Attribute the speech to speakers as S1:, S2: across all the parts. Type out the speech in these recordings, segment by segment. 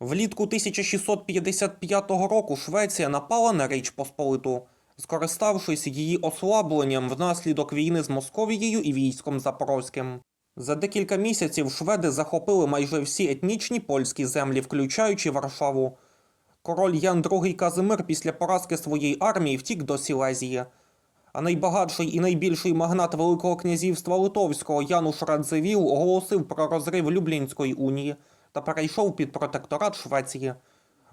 S1: Влітку 1655 року Швеція напала на Річ Посполиту, скориставшись її ослабленням внаслідок війни з Московією і військом Запорозьким. За декілька місяців шведи захопили майже всі етнічні польські землі, включаючи Варшаву. Король Ян II Казимир після поразки своєї армії втік до Сілезії. А найбагатший і найбільший магнат Великого князівства Литовського Януш Радзивіл оголосив про розрив Люблінської унії та перейшов під протекторат Швеції.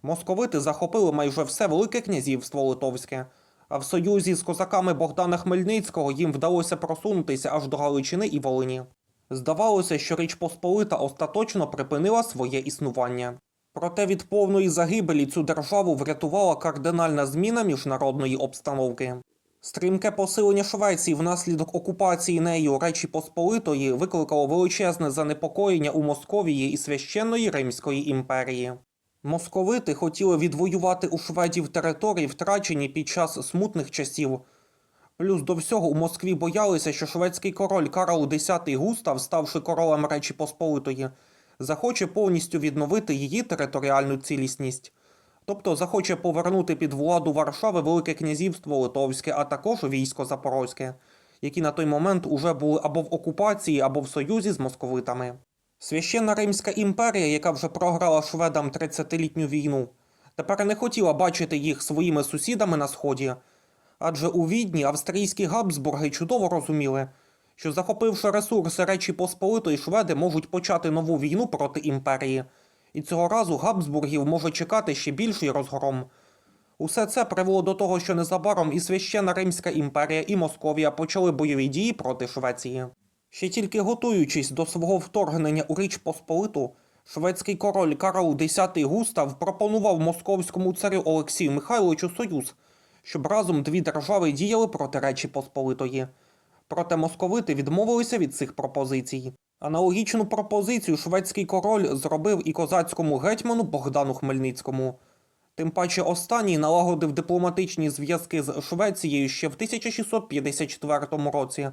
S1: Московити захопили майже все Велике князівство Литовське, а в союзі з козаками Богдана Хмельницького їм вдалося просунутися аж до Галичини і Волині. Здавалося, що Річ Посполита остаточно припинила своє існування. Проте від повної загибелі цю державу врятувала кардинальна зміна міжнародної обстановки. Стрімке посилення Швеції внаслідок окупації нею Речі Посполитої викликало величезне занепокоєння у Московії і священної Римської імперії. Московити хотіли відвоювати у шведів території, втрачені під час смутних часів. Плюс до всього у Москві боялися, що шведський король Карл X Густав, ставши королем Речі Посполитої, захоче повністю відновити її територіальну цілісність. Тобто захоче повернути під владу Варшави Велике князівство Литовське, а також військо Запорозьке, які на той момент уже були або в окупації, або в союзі з московитами. Священна Римська імперія, яка вже програла шведам 30-літню війну, тепер не хотіла бачити їх своїми сусідами на сході, адже у Відні австрійські Габсбурги чудово розуміли, що захопивши ресурси Речі Посполитої, шведи можуть почати нову війну проти імперії, і цього разу Габсбургів може чекати ще більший розгром. Усе це привело до того, що незабаром і священна Римська імперія, і Московія почали бойові дії проти Швеції. Ще тільки готуючись до свого вторгнення у Річ Посполиту, шведський король Карл X Густав пропонував московському царю Олексію Михайловичу союз, щоб разом дві держави діяли проти Речі Посполитої. Проте московити відмовилися від цих пропозицій. Аналогічну пропозицію шведський король зробив і козацькому гетьману Богдану Хмельницькому. Тим паче останній налагодив дипломатичні зв'язки з Швецією ще в 1654 році,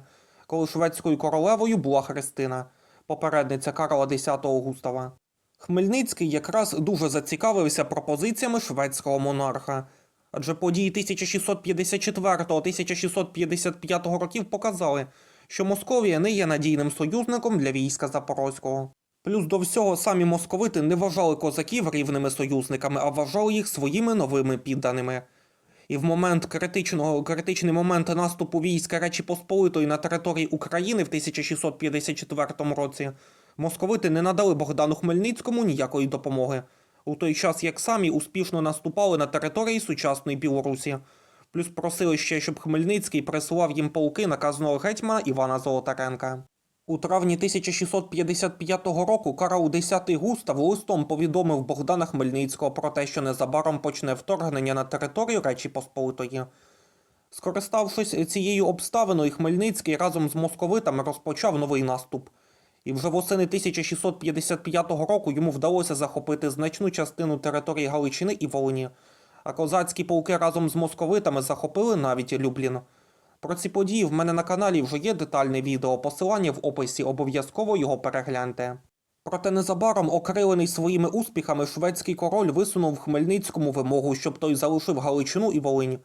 S1: коли шведською королевою була Христина, попередниця Карла X Густава. Хмельницький якраз дуже зацікавився пропозиціями шведського монарха, адже події 1654-1655 років показали, що Московія не є надійним союзником для війська Запорозького. Плюс до всього самі московити не вважали козаків рівними союзниками, а вважали їх своїми новими підданими. І в момент критичного критичний момент наступу війська Речі Посполитої на території України в 1654 році московити не надали Богдану Хмельницькому ніякої допомоги, у той час як самі успішно наступали на території сучасної Білорусі. Плюс просили ще, щоб Хмельницький присилав їм полки наказного гетьмана Івана Золотаренка. У травні 1655 року Карл X Густав листом повідомив Богдана Хмельницького про те, що незабаром почне вторгнення на територію Речі Посполитої. Скориставшись цією обставиною, Хмельницький разом з московитами розпочав новий наступ. І вже восени 1655 року йому вдалося захопити значну частину території Галичини і Волині, а козацькі полки разом з московитами захопили навіть Люблін. Про ці події в мене на каналі вже є детальне відео, посилання в описі, обов'язково його перегляньте. Проте незабаром, окрилений своїми успіхами, шведський король висунув Хмельницькому вимогу, щоб той залишив Галичину і Волинь.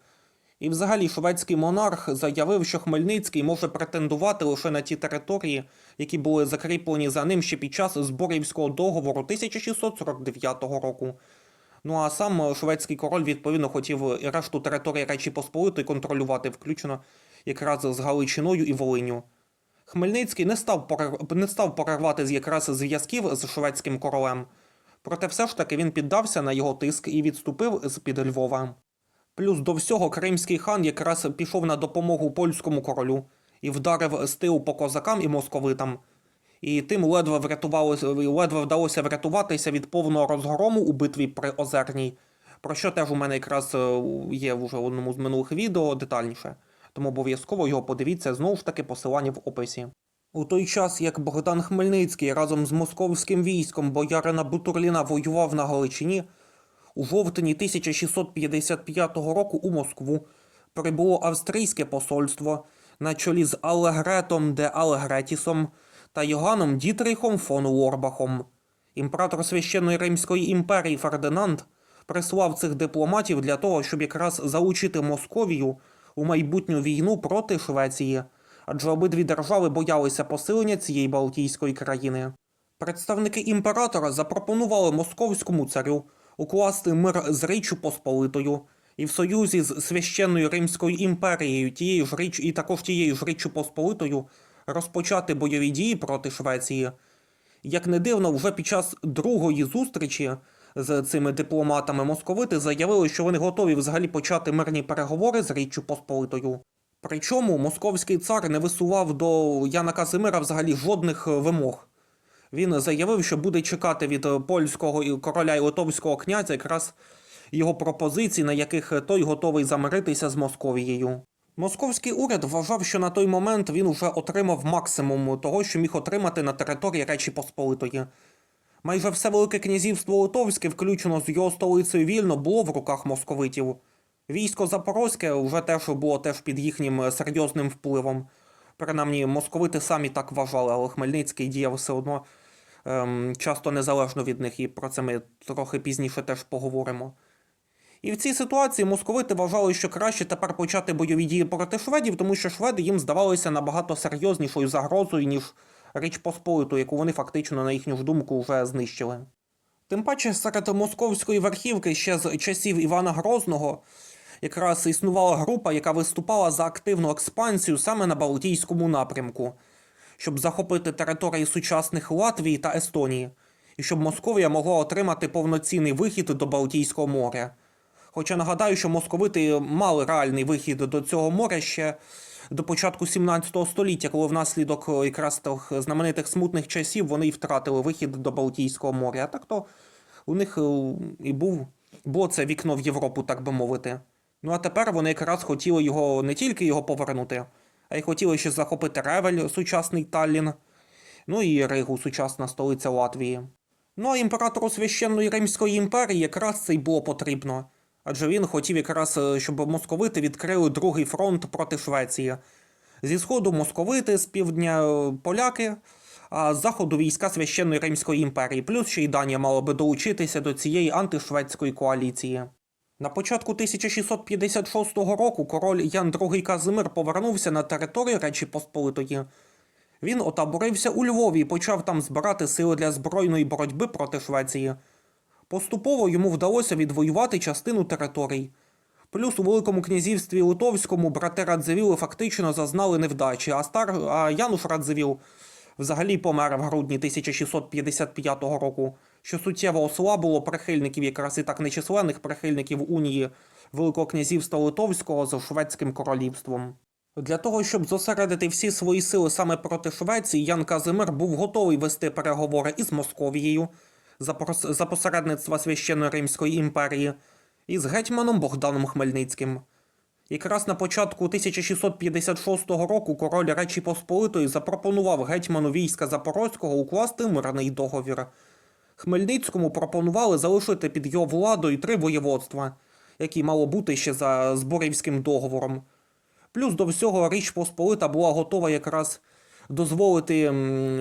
S1: І взагалі шведський монарх заявив, що Хмельницький може претендувати лише на ті території, які були закріплені за ним ще під час Зборівського договору 1649 року. Ну а сам шведський король відповідно хотів і решту території Речі Посполитої контролювати, включно якраз з Галичиною і Волиню. Хмельницький не став, не став перервати з- якраз зв'язків з шведським королем, проте все ж таки він піддався на його тиск і відступив з-під Львова. Плюс до всього кримський хан якраз пішов на допомогу польському королю і вдарив з тилу по козакам і московитам. І тим ледве врятувалося, ледве вдалося врятуватися від повного розгрому у битві при Озерній, про що теж у мене якраз е, є вже в одному з минулих відео детальніше. Тому обов'язково його подивіться знову ж таки посилання в описі. У той час, як Богдан Хмельницький разом з московським військом боярина Бутурліна воював на Галичині, у жовтні 1655 року у Москву прибуло австрійське посольство на чолі з Алегретом де Алегретісом та Йоганном Дітрихом фон Лорбахом. Імператор Священної Римської імперії Фердинанд прислав цих дипломатів для того, щоб якраз залучити Московію у майбутню війну проти Швеції, адже обидві держави боялися посилення цієї Балтійської країни. Представники імператора запропонували московському царю укласти мир з Річчю Посполитою і в союзі з Священною Римською імперією, тією ж річ і також тією ж Річчю Посполитою розпочати бойові дії проти Швеції. Як не дивно, вже під час другої зустрічі з цими дипломатами московити заявили, що вони готові взагалі почати мирні переговори з Річчю Посполитою. Причому московський цар не висував до Яна Казимира взагалі жодних вимог. Він заявив, що буде чекати від е, польського і короля і литовського князя якраз його пропозицій, на яких е, той готовий замиритися з Московією. Московський уряд вважав, що на той момент він уже отримав максимум того, що міг отримати на території Речі Посполитої. Майже все Велике князівство Литовське, включно з його столицею Вільно, було в руках московитів. Військо Запорозьке вже теж було теж під їхнім е, серйозним впливом. Принаймні, московити самі так вважали, але Хмельницький діяв все одно часто незалежно від них, і про це ми трохи пізніше теж поговоримо. І в цій ситуації московити вважали, що краще тепер почати бойові дії проти шведів, тому що шведи їм здавалися набагато серйознішою загрозою, ніж Річ Посполиту, яку вони фактично, на їхню ж думку, вже знищили. Тим паче серед московської верхівки ще з часів Івана Грозного якраз існувала група, яка виступала за активну експансію саме на Балтійському напрямку, щоб захопити території сучасних Латвії та Естонії, і щоб Московія могла отримати повноцінний вихід до Балтійського моря. Хоча нагадаю, що московити мали реальний вихід до цього моря ще до початку 17 століття, коли внаслідок якраз тих знаменитих смутних часів вони й втратили вихід до Балтійського моря. А так то у них е, і був було це вікно в Європу, так би мовити. Ну а тепер вони якраз хотіли його не тільки його повернути, а й хотіли ще захопити Ревель, сучасний Таллін, ну і Ригу, сучасна столиця Латвії. Ну а імператору священної Римської імперії якраз це й було потрібно. Адже він хотів якраз, е, щоб московити відкрили другий фронт проти Швеції. Зі сходу московити, з півдня е, поляки, а з заходу війська священної Римської імперії, плюс ще й Данія мала би долучитися до цієї антишведської коаліції. На початку 1656 року король Ян II Казимир повернувся на територію Речі Посполитої. Він отаборився у Львові і почав там збирати сили для збройної боротьби проти Швеції. Поступово йому вдалося відвоювати частину територій. Плюс у Великому князівстві Литовському брати Радзивіли фактично зазнали невдачі, а, стар... а Януш Радзивіл взагалі помер в грудні 1655 року, що суттєво ослабило прихильників якраз і так нечисленних прихильників унії Великого князівства Литовського з Шведським королівством. Для того, щоб зосередити всі свої сили саме проти Швеції, Ян Казимир був готовий вести переговори із Московією за, посередництва Священної Римської імперії і з гетьманом Богданом Хмельницьким. Якраз на початку 1656 року король Речі Посполитої запропонував гетьману війська Запорозького укласти мирний договір. Хмельницькому пропонували залишити під його владою три воєводства, які мало бути ще за Зборівським договором. Плюс до всього Річ Посполита була готова якраз дозволити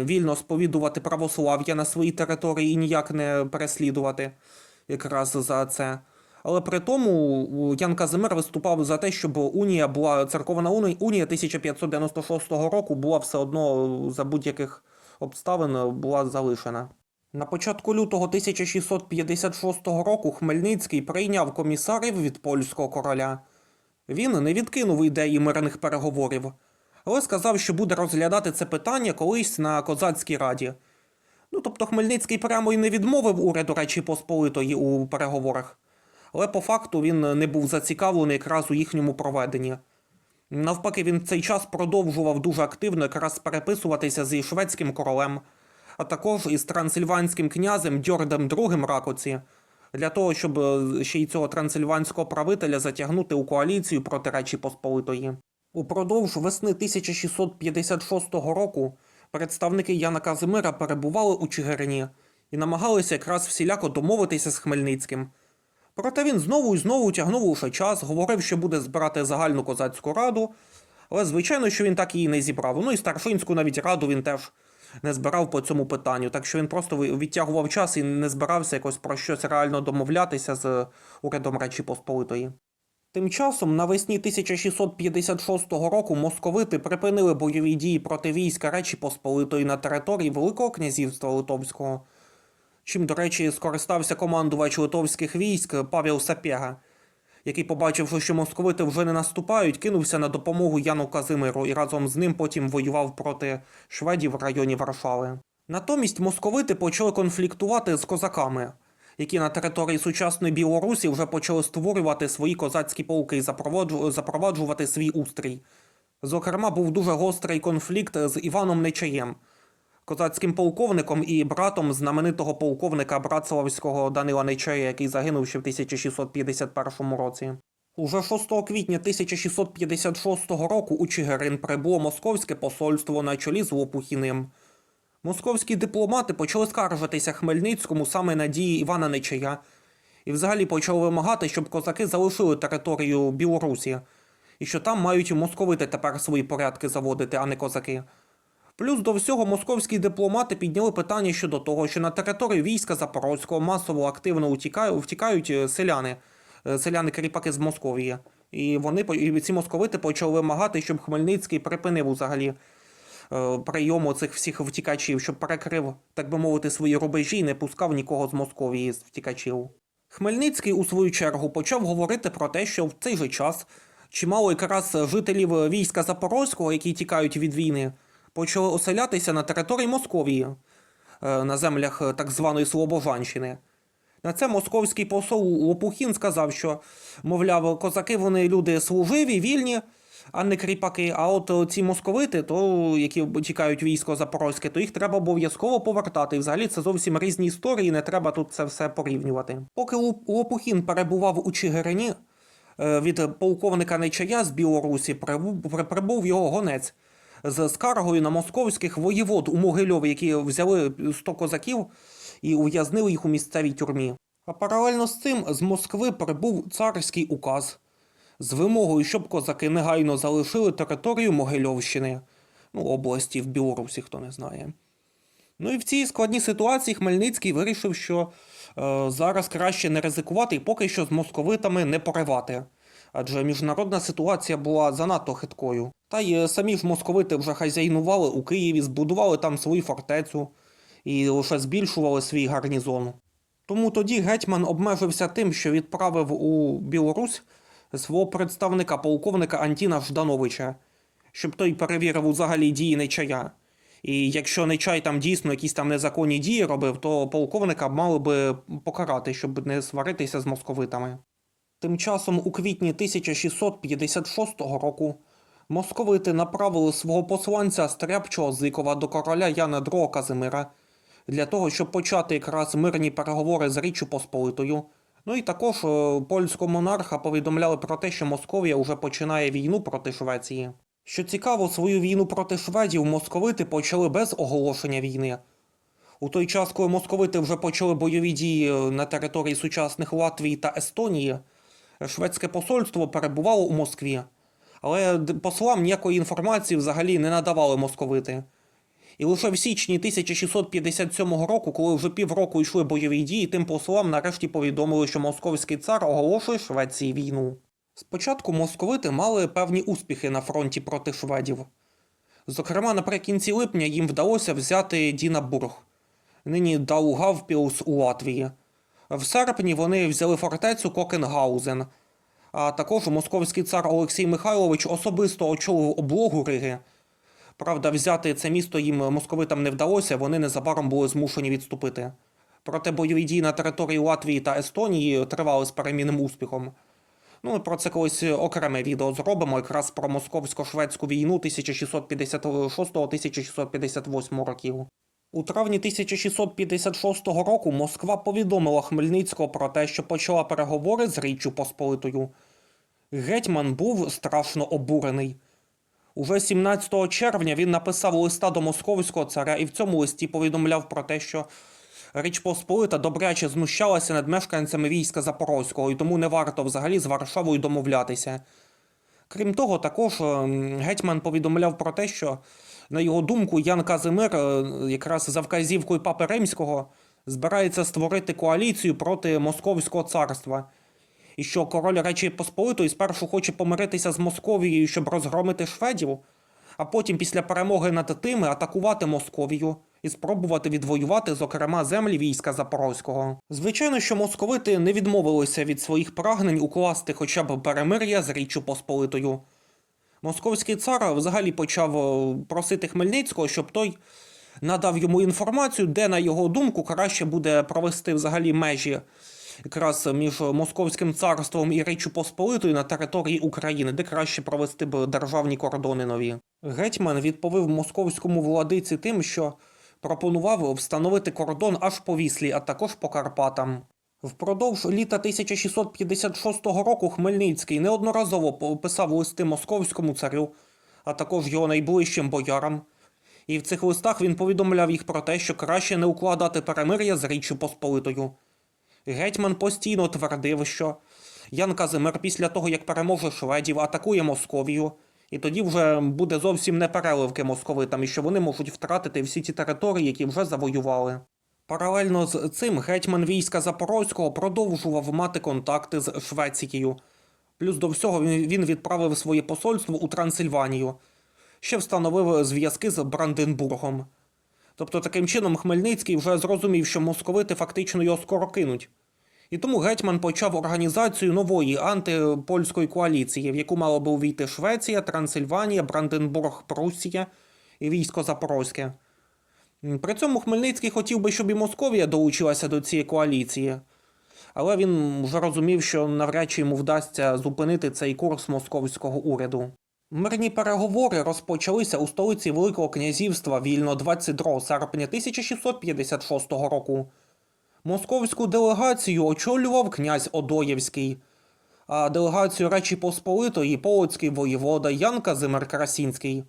S1: вільно сповідувати православ'я на своїй території і ніяк не переслідувати якраз за це. Але при тому Ян Казимир виступав за те, щоб унія була церковна уні- унія 1596 року була все одно за будь-яких обставин була залишена. На початку лютого 1656 року Хмельницький прийняв комісарів від польського короля. Він не відкинув ідеї мирних переговорів, але сказав, що буде розглядати це питання колись на козацькій раді. Ну, тобто Хмельницький прямо і не відмовив уряду Речі Посполитої у переговорах, але по факту він не був зацікавлений якраз у їхньому проведенні. Навпаки, він в цей час продовжував дуже активно якраз переписуватися зі шведським королем, а також із трансильванським князем Дьордем II Ракоці, для того, щоб е, ще й цього трансильванського правителя затягнути у коаліцію проти Речі Посполитої. Упродовж весни 1656 року представники Яна Казимира перебували у Чигирині і намагалися якраз всіляко домовитися з Хмельницьким. Проте він знову і знову тягнув лише час, говорив, що буде збирати загальну козацьку раду, але звичайно, що він так її не зібрав. Ну і старшинську навіть раду він теж не збирав по цьому питанню. Так що він просто відтягував час і не збирався якось про щось реально домовлятися з урядом Речі Посполитої. Тим часом навесні 1656 року московити припинили бойові дії проти війська Речі Посполитої на території Великого князівства Литовського, чим, до речі, скористався командувач литовських військ Павел Сапєга, який, побачивши, що московити вже не наступають, кинувся на допомогу Яну Казимиру і разом з ним потім воював проти шведів в районі Варшави. Натомість московити почали конфліктувати з козаками, які на території сучасної Білорусі вже почали створювати свої козацькі полки і запроваджувати свій устрій. Зокрема, був дуже гострий конфлікт з Іваном Нечаєм, козацьким полковником і братом знаменитого полковника Братславського Данила Нечая, який загинув ще в 1651 році. Уже 6 квітня 1656 року у Чигирин прибуло московське посольство на чолі з Лопухіним. Московські дипломати почали скаржитися Хмельницькому саме на дії Івана Нечая і взагалі почали вимагати, щоб козаки залишили територію Білорусі, і що там мають московити тепер свої порядки заводити, а не козаки. Плюс до всього московські дипломати підняли питання щодо того, що на територію війська Запорозького масово активно утікають, втікають е, селяни, е, селяни-кріпаки з Московії. І вони і ці московити почали вимагати, щоб Хмельницький припинив взагалі е, прийому цих всіх втікачів, щоб перекрив, так би мовити, свої рубежі і не пускав нікого з Московії з втікачів. Хмельницький, у свою чергу, почав говорити про те, що в цей же час чимало якраз жителів війська Запорозького, які тікають від війни, почали оселятися на території Московії, е, на землях е, так званої Слобожанщини. На це московський посол Лопухін сказав, що, мовляв, козаки вони люди служиві, вільні, а не кріпаки. А от е, ці московити, то, які тікають військо Запорозьке, то їх треба обов'язково повертати. Взагалі це зовсім різні історії, не треба тут це все порівнювати. Поки Лопухін перебував у Чигирині, від полковника Нечая з Білорусі прибув його гонець з скаргою на московських воєвод у Могильові, які взяли 100 козаків і ув'язнили їх у місцевій тюрмі. А паралельно з цим з Москви прибув царський указ з вимогою, щоб козаки негайно залишили територію Могильовщини, ну, області в Білорусі, хто не знає. Ну і в цій складній ситуації Хмельницький вирішив, що е, зараз краще не ризикувати і поки що з московитами не поривати. Адже міжнародна ситуація була занадто хиткою. Та й е, самі ж московити вже хазяйнували у Києві, збудували там свою фортецю і лише збільшували свій гарнізон. Тому тоді гетьман обмежився тим, що відправив у Білорусь свого представника полковника Антіна Ждановича, щоб той перевірив взагалі дії Нечая. І якщо Нечай там дійсно якісь там незаконні дії робив, то полковника мали би покарати, щоб не сваритися з московитами. Тим часом у квітні 1656 року московити направили свого посланця Стряпчого Зикова до короля Яна II Казимира для того, щоб почати якраз мирні переговори з Річчю Посполитою. Ну і також е, польського монарха повідомляли про те, що Московія вже починає війну проти Швеції. Що цікаво, свою війну проти шведів московити почали без оголошення війни. У той час, коли московити вже почали бойові дії е, на території сучасних Латвії та Естонії, шведське посольство перебувало у Москві. Але послам ніякої інформації взагалі не надавали московити. І лише в січні 1657 року, коли вже півроку йшли бойові дії, тим послам нарешті повідомили, що московський цар оголошує Швеції війну. Спочатку московити мали певні успіхи на фронті проти шведів. Зокрема, наприкінці липня їм вдалося взяти Дінабург, нині Даугавпілс у Латвії. В серпні вони взяли фортецю Кокенгаузен, а також московський цар Олексій Михайлович особисто очолив облогу Риги. Правда, взяти це місто їм московитам не вдалося, вони незабаром були змушені відступити. Проте бойові дії на території Латвії та Естонії тривали з перемінним успіхом. Ну, про це колись окреме відео зробимо, якраз про московсько-шведську війну 1656-1658 років. У травні 1656 року Москва повідомила Хмельницького про те, що почала переговори з Річчю Посполитою. Гетьман був страшно обурений. Уже 17 червня він написав листа до московського царя і в цьому листі повідомляв про те, що Річ Посполита добряче знущалася над мешканцями війська Запорозького, і тому не варто взагалі з Варшавою домовлятися. Крім того, також ем, гетьман повідомляв про те, що на його думку, Ян Казимир, е, якраз за вказівкою Папи Римського, збирається створити коаліцію проти Московського царства. І що король Речі Посполитої спершу хоче помиритися з Московією, щоб розгромити шведів, а потім після перемоги над тими атакувати Московію і спробувати відвоювати, зокрема, землі війська Запорозького. Звичайно, що московити не відмовилися від своїх прагнень укласти хоча б перемир'я з Річчю Посполитою. Московський цар взагалі почав е, просити Хмельницького, щоб той надав йому інформацію, де, на його думку, краще буде провести взагалі межі якраз між Московським царством і Річчю Посполитою на території України, де краще провести б державні кордони нові. Гетьман відповів московському владиці тим, що пропонував встановити кордон аж по Віслі, а також по Карпатам. Впродовж літа 1656 року Хмельницький неодноразово писав листи московському царю, а також його найближчим боярам. І в цих листах він повідомляв їх про те, що краще не укладати перемир'я з Річчю Посполитою. Гетьман постійно твердив, що Ян Казимир після того, як переможе шведів, атакує Московію, і тоді вже буде зовсім не переливки московитам, і що вони можуть втратити всі ті території, які вже завоювали. Паралельно з цим гетьман війська Запорозького продовжував мати контакти з Швецією. Плюс до всього він відправив своє посольство у Трансильванію, ще встановив зв'язки з Бранденбургом. Тобто таким чином Хмельницький вже зрозумів, що московити фактично його скоро кинуть. І тому гетьман почав організацію нової антипольської коаліції, в яку мало би увійти Швеція, Трансильванія, Бранденбург, Пруссія і військо Запорозьке. При цьому Хмельницький хотів би, щоб і Московія долучилася до цієї коаліції, але він вже розумів, що навряд чи йому вдасться зупинити цей курс московського уряду. Мирні переговори розпочалися у столиці Великого князівства вільно 22 серпня 1656 року. Московську делегацію очолював князь Одоєвський, а делегацію Речі Посполитої полоцький воєвода Ян Казимир Красінський.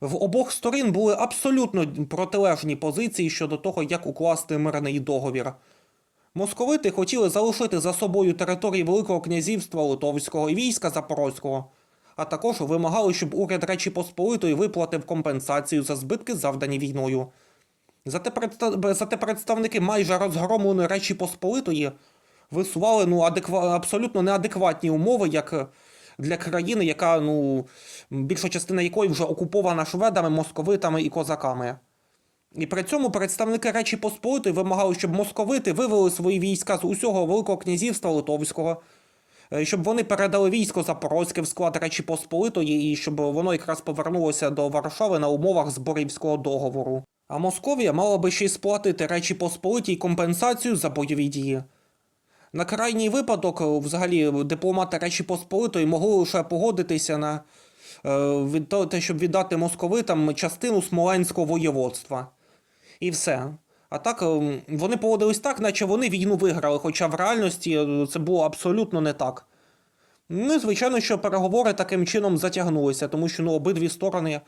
S1: В обох сторін були абсолютно протилежні позиції щодо того, як укласти мирний договір. Московити хотіли залишити за собою території Великого князівства Литовського і війська Запорозького, а також вимагали, щоб уряд Речі Посполитої виплатив компенсацію за збитки, завдані війною. Зате, представ... Зате представники майже розгромленої Речі Посполитої висували ну, адеква... абсолютно неадекватні умови, як для країни, яка ну, більша частина якої вже окупована шведами, московитами і козаками. І при цьому представники Речі Посполитої вимагали, щоб московити вивели свої війська з усього Великого князівства Литовського, е, щоб вони передали військо Запорозьке в склад Речі Посполитої, і щоб воно якраз повернулося до Варшави на умовах Зборівського договору. А Московія мала би ще й сплатити Речі Посполитій компенсацію за бойові дії. На крайній випадок, взагалі, дипломати Речі Посполитої могли лише погодитися на е, те, щоб віддати московитам частину Смоленського воєводства. І все. А так е, вони поводились так, наче вони війну виграли, хоча в реальності е, це було абсолютно не так. Ну і звичайно, що переговори таким чином затягнулися, тому що ну, обидві сторони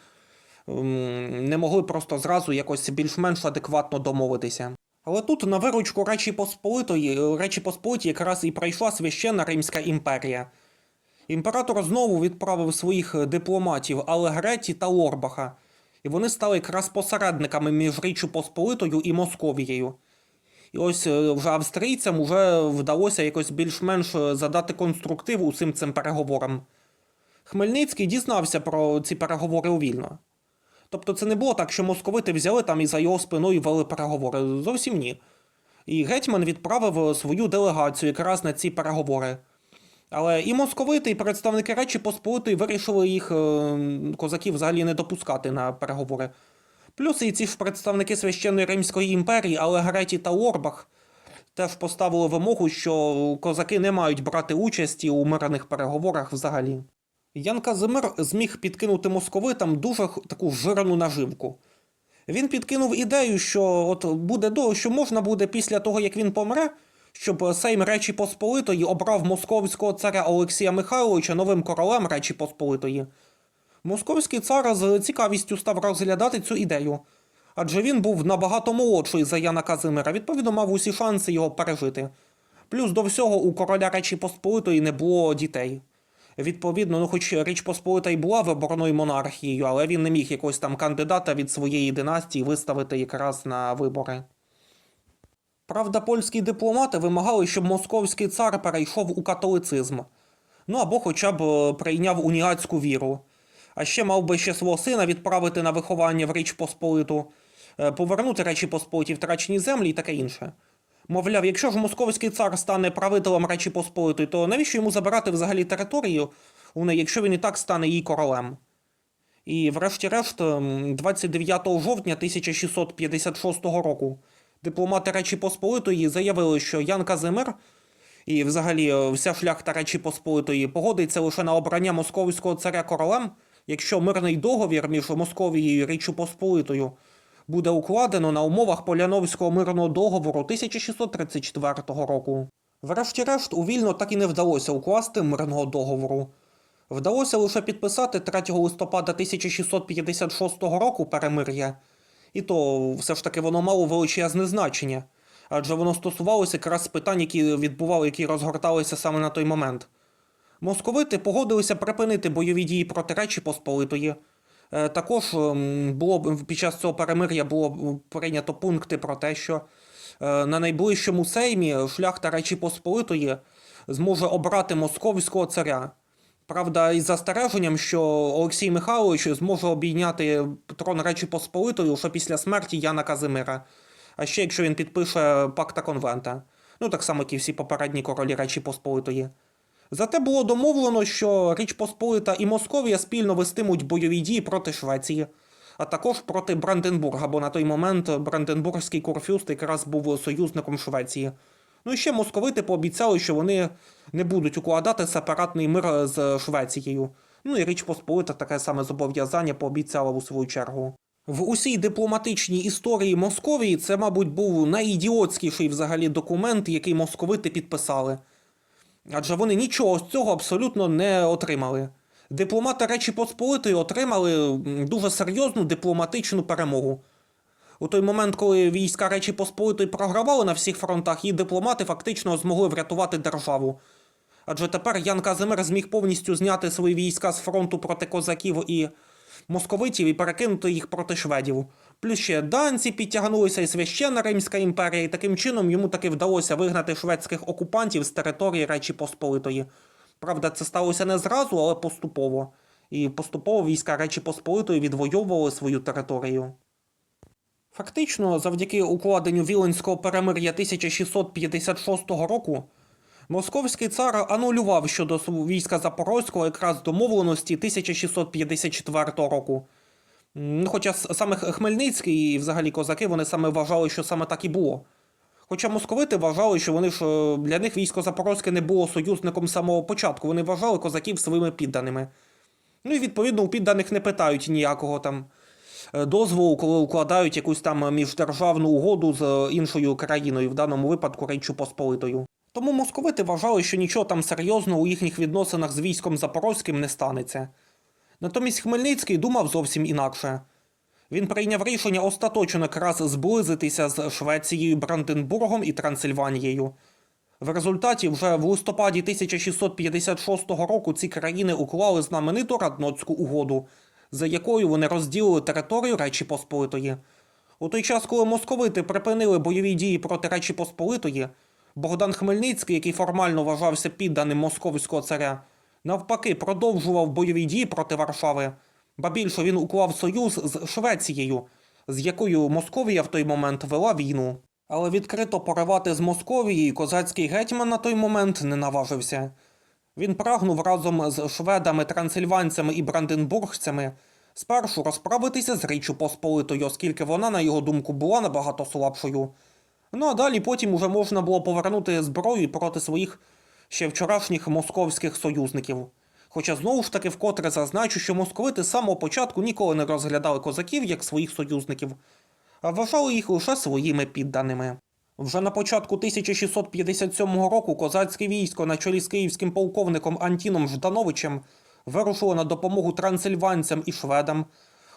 S1: не могли просто зразу якось більш-менш адекватно домовитися. Але тут на виручку Речі Посполитої, Речі Посполиті якраз і прийшла священна Римська імперія. Імператор знову відправив своїх дипломатів Алегреті та Лорбаха, і вони стали якраз посередниками між Річчю Посполитою і Московією. І ось вже австрійцям вже вдалося якось більш-менш задати конструктив усім цим переговорам. Хмельницький дізнався про ці переговори увільно. Тобто це не було так, що московити взяли там і за його спиною вели переговори. Зовсім ні. І гетьман відправив свою делегацію якраз на ці переговори. Але і московити, і представники Речі Посполитої вирішили їх е, козаків взагалі не допускати на переговори. Плюс і ці ж представники священної Римської імперії, але Греті та Лорбах теж поставили вимогу, що козаки не мають брати участі у мирних переговорах взагалі. Ян Казимир зміг підкинути московитам дуже таку жирну наживку. Він підкинув ідею, що от буде до, що можна буде після того, як він помре, щоб Сейм Речі Посполитої обрав московського царя Олексія Михайловича новим королем Речі Посполитої. Московський цар з цікавістю став розглядати цю ідею, адже він був набагато молодший за Яна Казимира, відповідно мав усі шанси його пережити. Плюс до всього у короля Речі Посполитої не було дітей. Відповідно, ну, хоч Річ Посполита й була виборною монархією, але він не міг якогось там кандидата від своєї династії виставити якраз на вибори. Правда, польські дипломати вимагали, щоб московський цар перейшов у католицизм, ну або хоча б е, прийняв уніатську віру. А ще мав би ще свого сина відправити на виховання в Річ Посполиту, е, повернути Речі Посполиті втрачені землі і таке інше. Мовляв, якщо ж московський цар стане правителем Речі Посполитої, то навіщо йому забирати взагалі територію у неї, якщо він і так стане її королем? І, врешті-решт, ем, 29 жовтня 1656 року дипломати Речі Посполитої заявили, що Ян Казимир і взагалі е, вся шляхта Речі Посполитої погодиться лише на обрання московського царя королем, якщо мирний договір між Московією і Річчю Посполитою буде укладено на умовах Поляновського мирного договору 1634 року. Врешті-решт, у Вільно так і не вдалося укласти мирного договору. Вдалося лише підписати 3 листопада 1656 року перемир'я, і то все ж таки воно мало величезне значення, адже воно стосувалося якраз питань, які відбували, які розгорталися саме на той момент. Московити погодилися припинити бойові дії проти Речі Посполитої. Е, Також ем, було під час цього перемир'я було прийнято пункти про те, що е, на найближчому сеймі шляхта Речі Посполитої зможе обрати московського царя. Правда, із застереженням, що Олексій Михайлович зможе обійняти трон Речі Посполитої лише після смерті Яна Казимира. А ще якщо він підпише пакта конвента. Ну, так само, як і всі попередні королі Речі Посполитої. Зате було домовлено, що Річ Посполита і Московія спільно вестимуть бойові дії проти Швеції, а також проти Бранденбурга, бо на той момент Бранденбургський курфюст якраз був союзником Швеції. Ну і ще московити пообіцяли, що вони не будуть укладати сепаратний мир з Швецією. Ну і Річ Посполита таке саме зобов'язання пообіцяла у свою чергу. В усій дипломатичній історії Московії це, мабуть, був найідіотськіший взагалі документ, який московити підписали. Адже вони нічого з цього абсолютно не отримали. Дипломати Речі Посполитої отримали дуже серйозну дипломатичну перемогу. У той момент, коли війська Речі Посполитої програвали на всіх фронтах, її дипломати фактично змогли врятувати державу. Адже тепер Ян Казимир зміг повністю зняти свої війська з фронту проти козаків і московитів і перекинути їх проти шведів. Плюс ще данці підтягнулися і священна Римська імперія, і таким чином йому таки вдалося вигнати шведських окупантів з території Речі Посполитої. Правда, це сталося не зразу, але поступово. І поступово війська Речі Посполитої відвоювали свою територію. Фактично, завдяки укладенню Віленського перемир'я 1656 року, московський цар анулював щодо війська Запорозького якраз домовленості 1654 року. М, Хоча саме Хмельницький і взагалі козаки вони саме вважали, що саме так і було. Хоча московити вважали, що вони ж е, для них військо Запорозьке не було союзником з самого початку, вони вважали козаків своїми підданими. Ну і відповідно у підданих не питають ніякого там е, дозволу, коли укладають якусь там міждержавну угоду з е, іншою країною, в даному випадку Реччю Посполитою. Тому московити вважали, що нічого там серйозного у їхніх відносинах з військом Запорозьким не станеться. Натомість Хмельницький думав зовсім інакше. Він прийняв рішення остаточно якраз зблизитися з Швецією, Бранденбургом і Трансильванією. В результаті вже в листопаді 1656 року ці країни уклали знамениту Радноцьку угоду, за якою вони розділили територію Речі Посполитої. У той час, коли московити припинили бойові дії проти Речі Посполитої, Богдан Хмельницький, який формально вважався підданим московського царя, навпаки продовжував бойові дії проти Варшави, ба більше він уклав союз з Швецією, з якою Московія в той момент вела війну. Але відкрито поривати з Московії козацький гетьман на той момент не наважився. Він прагнув разом з шведами, трансильванцями і бранденбургцями спершу розправитися з Річчю Посполитою, оскільки вона, на його думку, була набагато слабшою. Ну а далі потім уже можна було повернути зброю проти своїх ще вчорашніх московських союзників. Хоча знову ж таки вкотре зазначу, що московити з самого початку ніколи не розглядали козаків як своїх союзників, а вважали їх лише своїми підданими. Вже на початку 1657 року козацьке військо на чолі з київським полковником Антіном Ждановичем вирушило на допомогу трансильванцям і шведам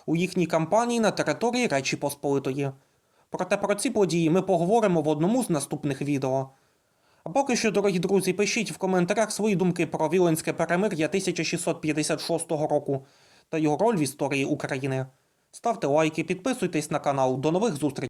S1: у їхній кампанії на території Речі Посполитої. Проте про ці події ми поговоримо в одному з наступних відео. А поки що, дорогі друзі, пишіть в коментарях свої думки про Віленське перемир'я 1656 року та його роль в історії України. Ставте лайки, підписуйтесь на канал. До нових зустрічей!